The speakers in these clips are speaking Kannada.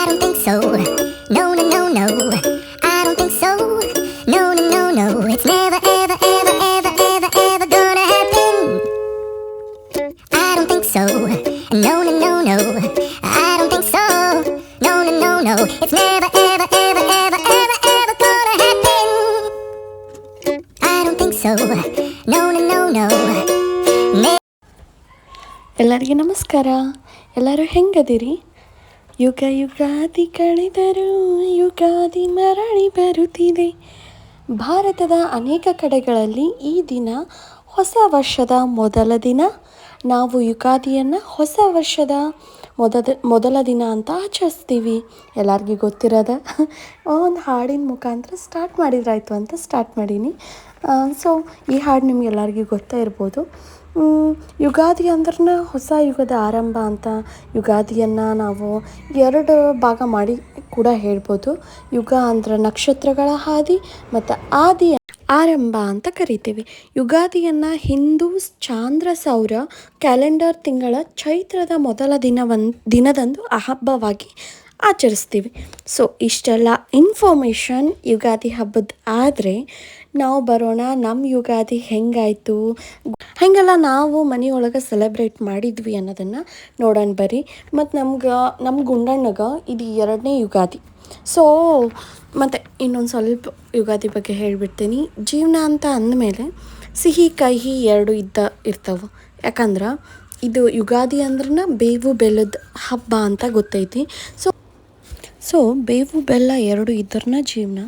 I don't think so. No, no, no, no. I don't think so. No, no, no, no. It's never, ever, ever, ever, ever, ever gonna happen. I don't think so. No, no, no, no. I don't think so. No, no, no, no. It's never, ever, ever, ever, ever, ever gonna happen. I don't think so. No, no, no, no. ಎಲ್ಲರಿಗೆ ನಮಸ್ಕಾರ ಎಲ್ಲರೂ ಹೆಂಗದಿರಿ ಯುಗ ಯುಗಾದಿ ಕಳೆದರೂ ಯುಗಾದಿ ಮರಳಿ ಬರುತ್ತಿದೆ. ಭಾರತದ ಅನೇಕ ಕಡೆಗಳಲ್ಲಿ ಈ ದಿನ ಹೊಸ ವರ್ಷದ ಮೊದಲ ದಿನ. ನಾವು ಯುಗಾದಿಯನ್ನು ಹೊಸ ವರ್ಷದ ಮೊದಲ ಮೊದಲ ದಿನ ಅಂತ ಆಚರಿಸ್ತೀವಿ. ಎಲ್ಲರಿಗೂ ಗೊತ್ತಿರೋದ, ಒಂದು ಹಾಡಿನ ಮುಖಾಂತರ ಸ್ಟಾರ್ಟ್ ಮಾಡಿದ್ರಾಯ್ತು ಅಂತ ಸ್ಟಾರ್ಟ್ ಮಾಡೀನಿ. ಸೊ ಈ ಹಾಡು ನಿಮಗೆಲ್ಲರಿಗೂ ಗೊತ್ತೇ ಇರ್ಬೋದು. ಯುಗಾದಿ ಅಂದ್ರೆ ಹೊಸ ಯುಗದ ಆರಂಭ ಅಂತ ಯುಗಾದಿಯನ್ನು ನಾವು ಎರಡು ಭಾಗ ಮಾಡಿ ಕೂಡ ಹೇಳ್ಬೋದು. ಯುಗ ಅಂದ್ರೆ ನಕ್ಷತ್ರಗಳ ಹಾದಿ ಮತ್ತು ಆದಿ ಆರಂಭ ಅಂತ ಕರಿತೀವಿ. ಯುಗಾದಿಯನ್ನು ಹಿಂದೂ ಚಾಂದ್ರ ಸೌರ ಕ್ಯಾಲೆಂಡರ್ ತಿಂಗಳ ಚೈತ್ರದ ಮೊದಲ ದಿನವನ್, ದಿನದಂದು ಹಬ್ಬವಾಗಿ ಆಚರಿಸ್ತೀವಿ. ಸೊ ಇಷ್ಟೆಲ್ಲ ಇನ್ಫಾರ್ಮೇಷನ್ ಯುಗಾದಿ ಹಬ್ಬದ ಆದರೆ ನಾವು ಬರೋಣ ನಮ್ಮ ಯುಗಾದಿ ಹೆಂಗಾಯಿತು? ಹಾಗೆಲ್ಲ ನಾವು ಮನೆಯೊಳಗೆ ಸೆಲೆಬ್ರೇಟ್ ಮಾಡಿದ್ವಿ ಅನ್ನೋದನ್ನು ನೋಡೋಣ ಬರ್ರಿ. ಮತ್ತು ನಮ್ಗೆ ನಮ್ಮ ಗುಂಡಣ್ಣಗೆ ಇದು ಎರಡನೇ ಯುಗಾದಿ. ಸೊ ಮತ್ತು ಇನ್ನೊಂದು ಸ್ವಲ್ಪ ಯುಗಾದಿ ಬಗ್ಗೆ ಹೇಳಿಬಿಡ್ತೀನಿ. ಜೀವನ ಅಂತ ಅಂದಮೇಲೆ ಸಿಹಿ, ಕಹಿ ಎರಡು ಇದ್ದ ಇರ್ತವೆ. ಯಾಕಂದ್ರೆ ಇದು ಯುಗಾದಿ ಅಂದ್ರೆ ಬೇವು, ಬೆಲ್ಲದ ಹಬ್ಬ ಅಂತ ಗೊತ್ತೈತಿ. ಸೊ ಸೊ ಬೇವು, ಬೆಲ್ಲ ಎರಡು ಇದ್ರನ್ನ ಜೀವನ.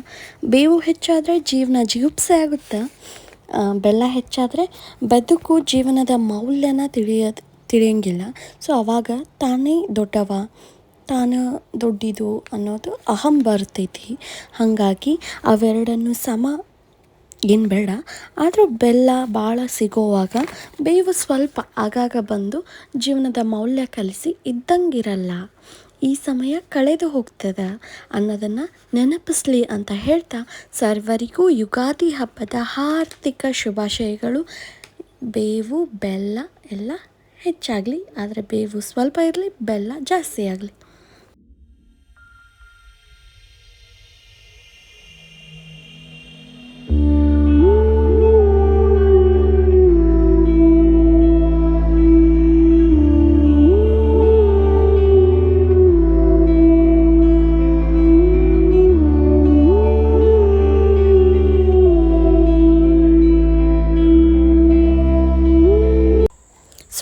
ಬೇವು ಹೆಚ್ಚಾದರೆ ಜೀವನ ಜಿಗುಪ್ಸೆ ಆಗುತ್ತೆ. ಬೆಲ್ಲ ಹೆಚ್ಚಾದರೆ ಬದುಕು ಜೀವನದ ಮೌಲ್ಯನ ತಿಳಿಯೋದು, ತಿಳಿಯಂಗಿಲ್ಲ. ಸೊ ಅವಾಗ ತಾನೇ ದೊಡ್ಡವ, ತಾನು ದೊಡ್ಡಿದು ಅನ್ನೋದು ಅಹಂ ಬರ್ತೈತಿ. ಹಾಗಾಗಿ ಅವೆರಡನ್ನು ಸಮ ಏನು ಬೇಡ. ಆದರೂ ಬೆಲ್ಲ ಭಾಳ ಸಿಗೋವಾಗ ಬೇವು ಸ್ವಲ್ಪ ಆಗಾಗ ಬಂದು ಜೀವನದ ಮೌಲ್ಯ ಕಲಿಸಿ ಇದ್ದಂಗಿರಲ್ಲ. ಈ ಸಮಯ ಕಳೆದು ಹೋಗ್ತದೆ ಅನ್ನೋದನ್ನು ನೆನಪಿಸ್ಲಿ ಅಂತ ಹೇಳ್ತಾ ಸರ್ವರಿಗೂ ಯುಗಾದಿ ಹಬ್ಬದ ಹಾರ್ದಿಕ ಶುಭಾಶಯಗಳು. ಬೇವು, ಬೆಲ್ಲ ಎಲ್ಲ ಹೆಚ್ಚಾಗಲಿ, ಆದರೆ ಬೇವು ಸ್ವಲ್ಪ ಇರಲಿ, ಬೆಲ್ಲ ಜಾಸ್ತಿ ಆಗಲಿ.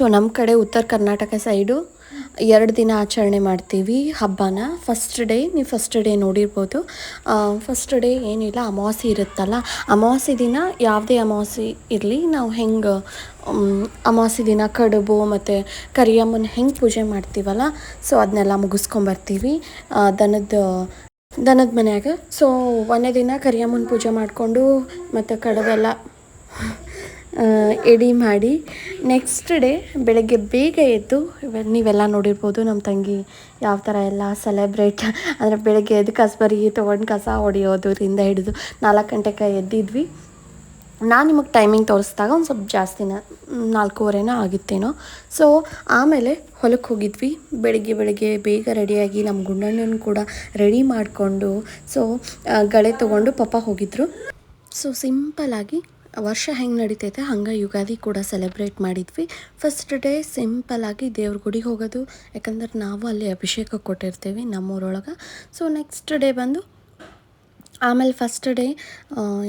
ಸೊ ನಮ್ಮ ಕಡೆ ಉತ್ತರ ಕರ್ನಾಟಕ ಸೈಡು ಎರಡು ದಿನ ಆಚರಣೆ ಮಾಡ್ತೀವಿ ಹಬ್ಬನ. ಫಸ್ಟ್ ಡೇ ನೀವು ಫಸ್ಟ್ ಡೇ ನೋಡಿರ್ಬೋದು. ಫಸ್ಟ್ ಡೇ ಏನಿಲ್ಲ, ಅಮಾವಾಸ್ಯೆ ಇರುತ್ತಲ್ಲ. ಅಮಾವಾಸ್ಯೆ ದಿನ ಯಾವುದೇ ಅಮಾವಾಸ್ಯೆ ಇರಲಿ, ನಾವು ಹೆಂಗೆ ಅಮಾವಾಸ್ಯೆ ದಿನ ಕಡುಬು ಮತ್ತು ಕರಿಯಮ್ಮನ ಹೆಂಗೆ ಪೂಜೆ ಮಾಡ್ತೀವಲ್ಲ ಸೊ ಅದನ್ನೆಲ್ಲ ಮುಗಿಸ್ಕೊಂಬರ್ತೀವಿ ದನದ ದನದ ಮನೆಯಾಗ. ಸೊ ಒಂದೇ ದಿನ ಕರಿಯಮ್ಮನ ಪೂಜೆ ಮಾಡಿಕೊಂಡು ಮತ್ತು ಕಡುಬೆಲ್ಲ ಎಡಿ ಮಾಡಿ. ನೆಕ್ಸ್ಟ್ ಡೇ ಬೆಳಗ್ಗೆ ಬೇಗ ಎದ್ದು ನೀವೆಲ್ಲ ನೋಡಿರ್ಬೋದು ನಮ್ಮ ತಂಗಿ ಯಾವ ಥರ ಎಲ್ಲ ಸೆಲೆಬ್ರೇಟ್ ಅಂದರೆ ಬೆಳಗ್ಗೆ ಎದ್ದು ಕಸಬರಿ ತೊಗೊಂಡು ಕಸ ಹೊಡೆಯೋದ್ರಿಂದ ಹಿಡಿದು ನಾಲ್ಕು ಗಂಟೆಗೆ ಎದ್ದಿದ್ವಿ. ನಾನು ನಿಮಗೆ ಟೈಮಿಂಗ್ ತೋರಿಸಿದಾಗ ಒಂದು ಸ್ವಲ್ಪ ಜಾಸ್ತಿನ, ನಾಲ್ಕೂವರೆನೋ ಆಗಿತ್ತೇನೋ. ಸೊ ಆಮೇಲೆ ಹೊಲಕ್ಕೆ ಹೋಗಿದ್ವಿ. ಬೆಳಿಗ್ಗೆ ಬೆಳಗ್ಗೆ ಬೇಗ ರೆಡಿಯಾಗಿ ನಮ್ಮ ಗುಂಡಣ್ಣನ ಕೂಡ ರೆಡಿ ಮಾಡಿಕೊಂಡು ಸೊ ಗಳೆ ತೊಗೊಂಡು ಪಪ್ಪ ಹೋಗಿದ್ರು. ಸೊ ಸಿಂಪಲಾಗಿ ವರ್ಷ ಹೆಂಗೆ ನಡೀತೈತೆ, ಹಂಗೆ ಯುಗಾದಿ ಕೂಡ ಸೆಲೆಬ್ರೇಟ್ ಮಾಡಿದ್ವಿ. ಫಸ್ಟ್ ಡೇ ಸಿಂಪಲಾಗಿ ದೇವ್ರ ಗುಡಿಗೆ ಹೋಗೋದು, ಯಾಕಂದ್ರೆ ನಾವು ಅಲ್ಲಿ ಅಭಿಷೇಕ ಕೊಟ್ಟಿರ್ತೀವಿ ನಮ್ಮೂರೊಳಗೆ. ಸೊ ನೆಕ್ಸ್ಟ್ ಡೇ ಬಂದು, ಆಮೇಲೆ ಫಸ್ಟ್ ಡೇ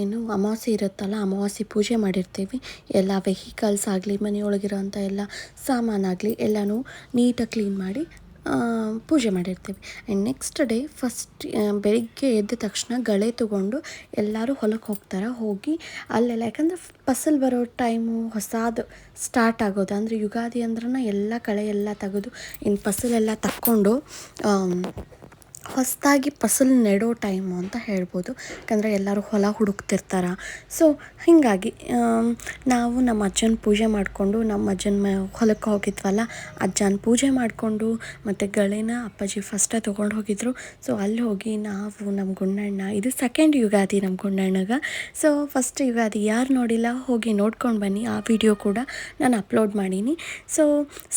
ಏನು ಅಮಾವಾಸ್ಯೆ ಇರುತ್ತಲ್ಲ, ಅಮಾವಾಸ್ಯೆ ಪೂಜೆ ಮಾಡಿರ್ತೀವಿ. ಎಲ್ಲ ವೆಹಿಕಲ್ಸ್ ಆಗಲಿ, ಮನೆಯೊಳಗಿರೋಂಥ ಎಲ್ಲ ಸಾಮಾನಾಗಲಿ ಎಲ್ಲನೂ ನೀಟಾಗಿ ಕ್ಲೀನ್ ಮಾಡಿ ಪೂಜೆ ಮಾಡಿರ್ತೀವಿ. ಆ್ಯಂಡ್ ನೆಕ್ಸ್ಟ್ ಡೇ ಫಸ್ಟ್ ಬೆಳಿಗ್ಗೆ ಎದ್ದ ತಕ್ಷಣ ಗಳೆ ತೊಗೊಂಡು ಎಲ್ಲರೂ ಹೊಲಕ್ಕೆ ಹೋಗ್ತಾರೆ. ಹೋಗಿ ಅಲ್ಲೆಲ್ಲ, ಯಾಕಂದ್ರೆ ಫಸಲ್ ಬರೋ ಟೈಮು ಹೊಸದು ಸ್ಟಾರ್ಟ್ ಆಗೋದು. ಅಂದರೆ ಯುಗಾದಿ ಅಂದ್ರೆ ಎಲ್ಲ ಕಳೆ ಎಲ್ಲ ತೆಗೆದು ಇನ್ನು ಫಸಲೆಲ್ಲ ತಕ್ಕೊಂಡು ಹೊಸದಾಗಿ ಫಸಲು ನೆಡೋ ಟೈಮು ಅಂತ ಹೇಳ್ಬೋದು. ಯಾಕಂದರೆ ಎಲ್ಲರೂ ಹೊಲ ಹುಡುಕ್ತಿರ್ತಾರೆ. ಸೊ ಹೀಗಾಗಿ ನಾವು ನಮ್ಮ ಅಜ್ಜನ ಪೂಜೆ ಮಾಡಿಕೊಂಡು, ನಮ್ಮ ಅಜ್ಜನ ಹೊಲಕ್ಕೆ ಹೋಗಿದ್ವಲ್ಲ, ಅಜ್ಜನ ಪೂಜೆ ಮಾಡಿಕೊಂಡು, ಮತ್ತು ಗಳೆನ ಅಪ್ಪಾಜಿ ಫಸ್ಟೇ ತೊಗೊಂಡು ಹೋಗಿದ್ರು. ಸೊ ಅಲ್ಲಿ ಹೋಗಿ ನಾವು ನಮ್ಮ ಗುಂಡಣ್ಣ ಇದು ಸೆಕೆಂಡ್ ಯುಗಾದಿ ನಮ್ಮ ಗುಂಡಣ್ಣಗೆ ಸೊ ಫಸ್ಟ್ ಯುಗಾದಿ ಯಾರು ನೋಡಿಲ್ಲ, ಹೋಗಿ ನೋಡ್ಕೊಂಡು ಬನ್ನಿ. ಆ ವಿಡಿಯೋ ಕೂಡ ನಾನು ಅಪ್ಲೋಡ್ ಮಾಡೀನಿ. ಸೊ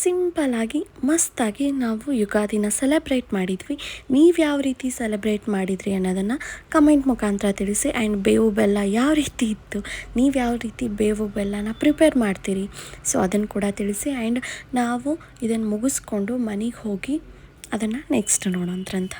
ಸಿಂಪಲಾಗಿ ಮಸ್ತಾಗಿ ನಾವು ಯುಗಾದಿನ ಸೆಲೆಬ್ರೇಟ್ ಮಾಡಿದ್ವಿ. ನೀವು ಯಾವ ರೀತಿ ಸೆಲೆಬ್ರೇಟ್ ಮಾಡಿದ್ರಿ ಅನ್ನೋದನ್ನು ಕಮೆಂಟ್ ಮುಖಾಂತರ ತಿಳಿಸಿ. ಆ್ಯಂಡ್ ಬೇವು ಬೆಲ್ಲ ಯಾವ ರೀತಿ ಇತ್ತು? ನೀವು ಯಾವ ರೀತಿ ಬೇವು ಬೆಲ್ಲನ ಪ್ರಿಪೇರ್ ಮಾಡ್ತೀರಿ? ಸೊ ಅದನ್ನು ಕೂಡ ತಿಳಿಸಿ. ಆ್ಯಂಡ್ ನಾವು ಇದನ್ನು ಮುಗಿಸ್ಕೊಂಡು ಮನೆಗೆ ಹೋಗಿ ಅದನ್ನು ನೆಕ್ಸ್ಟ್ ನೋಡೋಂತ್ರಂತ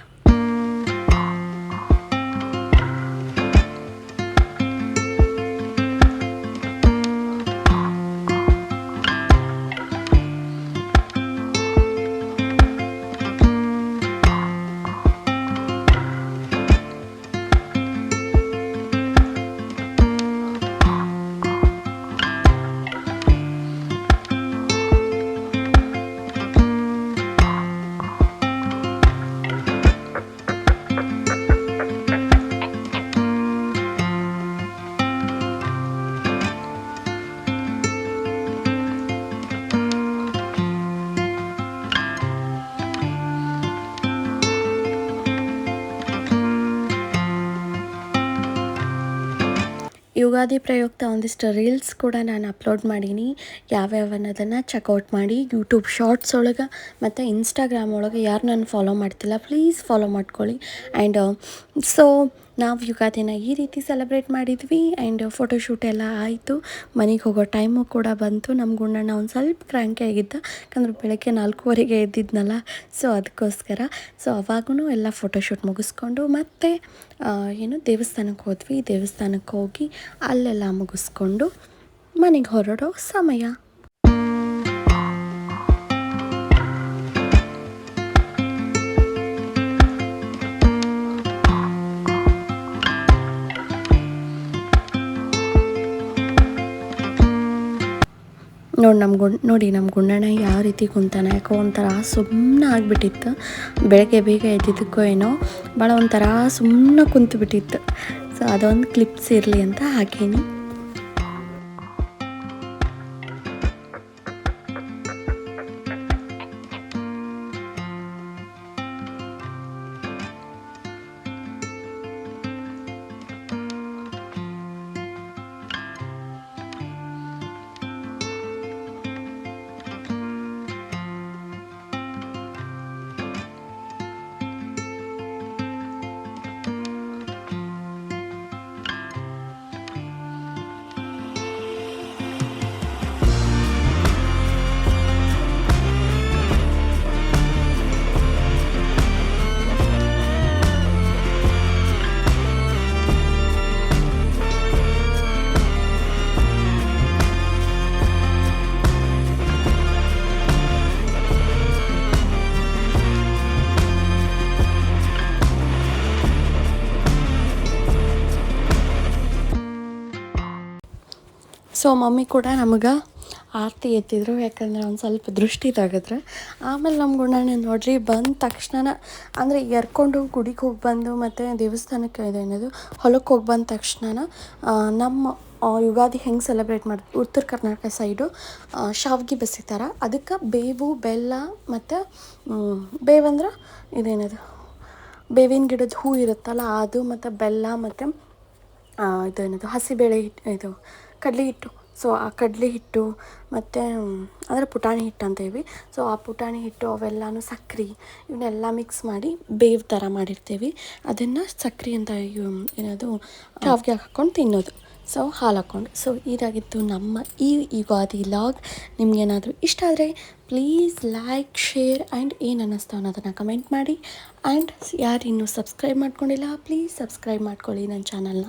ಯುಗಾದಿ ಪ್ರಯುಕ್ತ ಒಂದಿಷ್ಟು ರೀಲ್ಸ್ ಕೂಡ ನಾನು ಅಪ್ಲೋಡ್ ಮಾಡೀನಿ. ಯಾವ್ಯಾವ ಅನ್ನೋದನ್ನು ಚೆಕ್ಔಟ್ ಮಾಡಿ ಯೂಟ್ಯೂಬ್ ಶಾರ್ಟ್ಸ್ ಒಳಗೆ ಮತ್ತು ಇನ್ಸ್ಟಾಗ್ರಾಮ್ ಒಳಗೆ ಯಾರು ನಾನು ಫಾಲೋ ಮಾಡ್ತಿಲ್ಲ ಪ್ಲೀಸ್ ಫಾಲೋ ಮಾಡ್ಕೊಳ್ಳಿ. ಆ್ಯಂಡ್ ಸೊ ನಾವು ಯುಗಾದಿನ ಈ ರೀತಿ ಸೆಲೆಬ್ರೇಟ್ ಮಾಡಿದ್ವಿ ಆ್ಯಂಡ್ ಫೋಟೋಶೂಟ್ ಎಲ್ಲ ಆಯಿತು. ಮನೆಗೆ ಹೋಗೋ ಟೈಮು ಕೂಡ ಬಂತು. ನಮ್ಮ ಗುಂಡಣ್ಣ ಒಂದು ಸ್ವಲ್ಪ ಕ್ರ್ಯಾಂಕಿ ಆಗಿದ್ದ. ಯಾಕಂದ್ರೆ ಬೆಳಗ್ಗೆ ನಾಲ್ಕೂವರೆಗೆ ಎದ್ದಿದ್ನಲ್ಲ ಸೊ ಅದಕ್ಕೋಸ್ಕರ ಸೊ ಅವಾಗೂ ಎಲ್ಲ ಫೋಟೋಶೂಟ್ ಮುಗಿಸ್ಕೊಂಡು ಮತ್ತೆ ಏನು ದೇವಸ್ಥಾನಕ್ಕೆ ಹೋದ್ವಿ. ದೇವಸ್ಥಾನಕ್ಕೆ ಹೋಗಿ ಅಲ್ಲೆಲ್ಲ ಮುಗಿಸ್ಕೊಂಡು ಮನೆಗೆ ಹೊರಡೋ ಸಮಯ. ನೋಡಿ ನಮ್ಮ ಗುಂಡ್ ನೋಡಿ ನಮ್ಮ ಗುಂಡಣ್ಣ ಯಾವ ರೀತಿ ಕುಂತಾನೆ, ಯಾಕೋ ಒಂಥರ ಸುಮ್ಮನೆ ಆಗಿಬಿಟ್ಟಿತ್ತು. ಬೆಳಗ್ಗೆ ಬೇಗ ಎದ್ದಿದ್ದಕ್ಕೋ ಏನೋ, ಭಾಳ ಒಂಥರ ಸುಮ್ಮನೆ ಕುಂತು ಬಿಟ್ಟಿತ್ತು ಸೊ ಅದೊಂದು ಕ್ಲಿಪ್ಸ್ ಇರಲಿ ಅಂತ ಹಾಕೀನಿ. ಸೊ ಮಮ್ಮಿ ಕೂಡ ನಮಗೆ ಆರತಿ ಎತ್ತಿದ್ರು, ಯಾಕಂದ್ರೆ ಒಂದು ಸ್ವಲ್ಪ ದೃಷ್ಟಿ ತೆಗೆದ್ರೆ. ಆಮೇಲೆ ನಮ್ಮ ಗುಂಡಣ್ಣ ನೋಡ್ರಿ, ಬಂದ ತಕ್ಷಣ ಅಂದರೆ ಎರ್ಕೊಂಡು ಗುಡಿಗೆ ಹೋಗಿ ಬಂದು ಮತ್ತು ದೇವಸ್ಥಾನಕ್ಕೆ ಇದೇನದು ಹೊಲಕ್ಕೆ ಹೋಗಿ ಬಂದ ತಕ್ಷಣ ನಮ್ಮ ಯುಗಾದಿ ಹೆಂಗೆ ಸೆಲೆಬ್ರೇಟ್ ಮಾಡಿ, ಉತ್ತರ ಕರ್ನಾಟಕ ಸೈಡು ಶಾವ್ಗೆ ಬಸಿತಾರೆ ಅದಕ್ಕೆ ಬೇವು, ಬೆಲ್ಲ ಮತ್ತು ಬೇವಂದ್ರೆ ಇದೇನದು, ಬೇವಿನ ಗಿಡದ ಹೂ ಇರುತ್ತಲ್ಲ, ಅದು ಮತ್ತು ಬೆಲ್ಲ ಮತ್ತು ಇದು ಏನದು, ಹಸಿಬೇಳೆ ಇದು ಕಡಲೆ ಹಿಟ್ಟು. ಸೊ ಆ ಕಡಲೆ ಹಿಟ್ಟು ಮತ್ತು ಅಂದರೆ ಪುಟಾಣಿ ಹಿಟ್ಟು ಅಂತೇವಿ ಸೊ ಆ ಪುಟಾಣಿ ಹಿಟ್ಟು ಅವೆಲ್ಲನೂ ಸಕ್ರೆ. ಇವನ್ನೆಲ್ಲ ಮಿಕ್ಸ್ ಮಾಡಿ ಬೇವು ಥರ ಮಾಡಿರ್ತೀವಿ. ಅದನ್ನು ಸಕ್ರೆ ಅಂತ ಏನದು ಶಾವಿಗೆ ಹಾಕ್ಕೊಂಡು ತಿನ್ನೋದು. ಸೊ ಹಾಲು ಹಾಕ್ಕೊಂಡು. ಸೊ ಇದಾಗಿತ್ತು ನಮ್ಮ ಈ ಯುಗಾದಿ ಲಾಗ್ ನಿಮ್ಗೇನಾದರೂ ಇಷ್ಟ ಆದರೆ ಪ್ಲೀಸ್ ಲೈಕ್ ಶೇರ್ ಆ್ಯಂಡ್ ಏನು ಅನ್ನಿಸ್ತು ಅನ್ನೋದನ್ನು ಕಮೆಂಟ್ ಮಾಡಿ. ಆ್ಯಂಡ್ ಯಾರು ಇನ್ನೂ ಸಬ್ಸ್ಕ್ರೈಬ್ ಮಾಡ್ಕೊಂಡಿಲ್ಲ ಪ್ಲೀಸ್ ಸಬ್ಸ್ಕ್ರೈಬ್ ಮಾಡ್ಕೊಳ್ಳಿ ನನ್ನ ಚಾನಲ್ನ